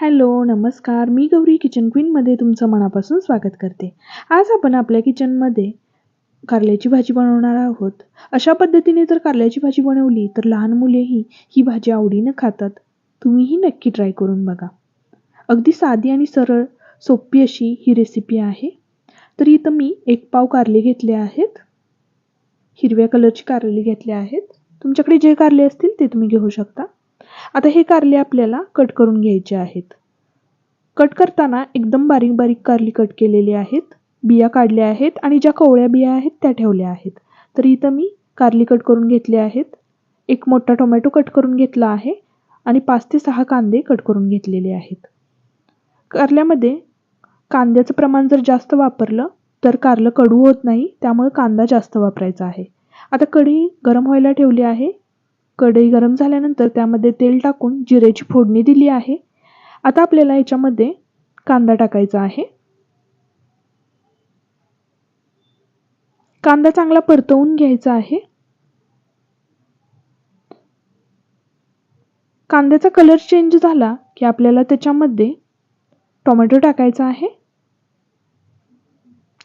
Hello नमस्कार. मी Gauri kitchen क्वीनमध्ये तुमचं मनापासून स्वागत करते. आज आपण आपल्या किचनमध्ये कारल्याची भाजी बनवणार आहोत. अशा पद्धतीने जर कारल्याची भाजी बनवली तर लहान मुलेही ही भाजी आवडीनं खातात. तुम्हीही नक्की ट्राय करून बघा. अगदी साधी आणि सरळ सोपी अशी ही रेसिपी आहे. तर इथं मी एक पाव कारले घेतले आहेत. हिरव्या कलरची कारली घेतले आहेत. तुमच्याकडे जे कारले असतील ते तुम्ही घेऊ शकता. आता हे कारले आपल्याला कट करून घ्यायचे आहेत. कट करताना एकदम बारीक बारीक कारली कट केलेली आहेत. बिया काढल्या आहेत आणि ज्या कवळ्या बिया आहेत त्या ठेवल्या आहेत. तर इथं मी कारली कट करून घेतले आहेत. एक मोठा टोमॅटो कट करून घेतला आहे आणि पाच ते सहा कांदे कट करून घेतलेले आहेत. कारल्यामध्ये कांद्याचं प्रमाण जर जास्त वापरलं तर कारलं कडू होत नाही त्यामुळे कांदा जास्त वापरायचा आहे. आता कढी गरम व्हायला ठेवली आहे. कढई गरम झाल्यानंतर त्यामध्ये तेल टाकून जिऱ्याची फोडणी दिली आहे. आता आपल्याला याच्यामध्ये कांदा टाकायचा आहे. कांदा चांगला परतवून घ्यायचा आहे. कांद्याचा कलर चेंज झाला की आपल्याला त्याच्यामध्ये टोमॅटो टाकायचा आहे.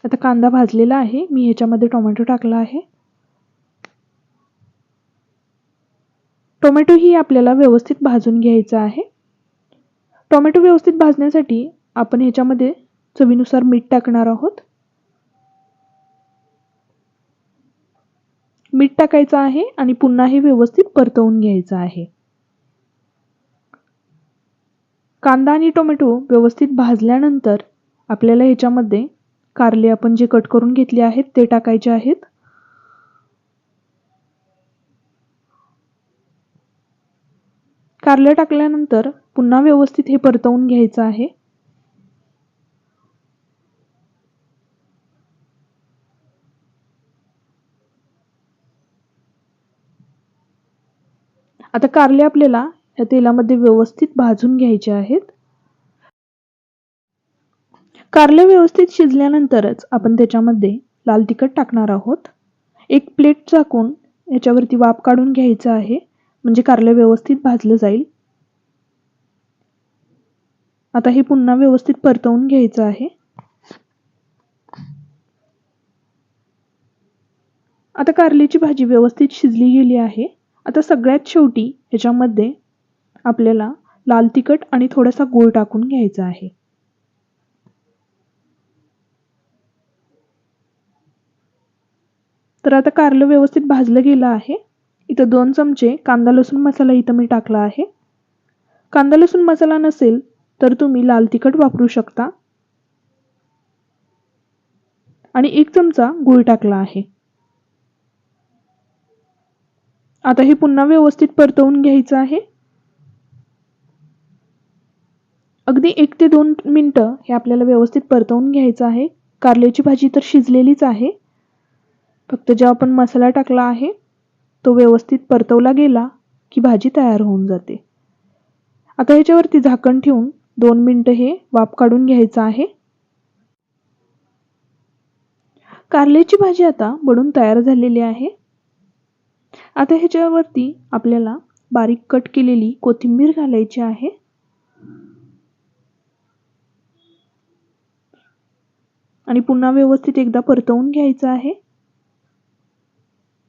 आता कांदा भाजलेला आहे. मी ह्याच्यामध्ये टोमॅटो टाकला आहे. टोमॅटोही आपल्याला व्यवस्थित भाजून घ्यायचा आहे. टोमॅटो व्यवस्थित भाजण्यासाठी आपण ह्याच्यामध्ये चवीनुसार मीठ टाकणार आहोत. मीठ टाकायचं आहे आणि पुन्हा हे व्यवस्थित परतवून घ्यायचं आहे. कांदा आणि टोमॅटो व्यवस्थित भाजल्यानंतर आपल्याला ह्याच्यामध्ये कारले आपण जे कट करून घेतले आहेत ते टाकायचे आहेत. कारलं टाकल्यानंतर पुन्हा व्यवस्थित हे परतवून घ्यायचं आहे. आता कारले आपल्याला या तेलामध्ये व्यवस्थित भाजून घ्यायचे आहेत. कारले व्यवस्थित शिजल्यानंतरच आपण त्याच्यामध्ये लाल तिखट टाकणार आहोत. एक प्लेट चाकून याच्यावरती वाफ काढून घ्यायचं आहे. म्हणजे कारलं व्यवस्थित भाजलं जाईल. आता हे पुन्हा व्यवस्थित परतवून घ्यायचं आहे. आता कारल्याची भाजी व्यवस्थित शिजली गेली आहे. आता सगळ्यात शेवटी ह्याच्यामध्ये आपल्याला लाल तिखट आणि थोडासा गूळ टाकून घ्यायचा आहे. तर आता कारलं व्यवस्थित भाजलं गेलं आहे. इथं दोन चमचे कांदा लसूण मसाला इथं मी टाकला आहे. कांदा लसूण मसाला नसेल तर तुम्ही लाल तिखट वापरू शकता. आणि एक चमचा गुळ टाकला आहे. आता हे पुन्हा व्यवस्थित परतवून घ्यायचं आहे. अगदी एक ते दोन मिनटं हे आपल्याला व्यवस्थित परतवून घ्यायचं आहे. कारल्याची भाजी तर शिजलेलीच आहे. फक्त जेव्हा आपण मसाला टाकला आहे तो व्यवस्थित परतवला गेला की भाजी तयार होऊन जाते. आता ह्याच्यावरती झाकण ठेवून दोन मिनटं हे वाफ काढून घ्यायचं आहे. कारल्याची भाजी आता बनून तयार झालेली आहे. आता ह्याच्यावरती आपल्याला बारीक कट केलेली कोथिंबीर घालायची आहे. आणि पुन्हा व्यवस्थित एकदा परतवून घ्यायचं आहे.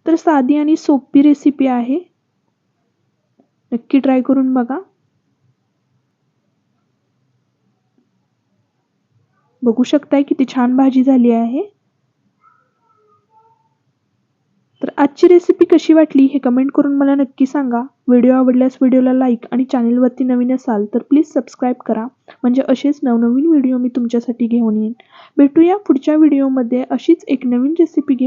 तर साधी आणि सोपी रेसिपी आहे. नक्की ट्राय करून बघा. बघू शकताय किती छान भाजी झाली आहे. तर आजची रेसिपी कशी वाटली हे कमेंट करून मला नक्की सांगा. व्हिडिओ आवडल्यास व्हिडिओला लाईक आणि चॅनलवरती नवीन असाल तर प्लीज सबस्क्राईब करा. म्हणजे असेच नवनवीन व्हिडिओ मी तुमच्यासाठी घेऊन येईन. भेटूया पुढच्या व्हिडिओमध्ये अशीच एक नवीन रेसिपी घेऊन.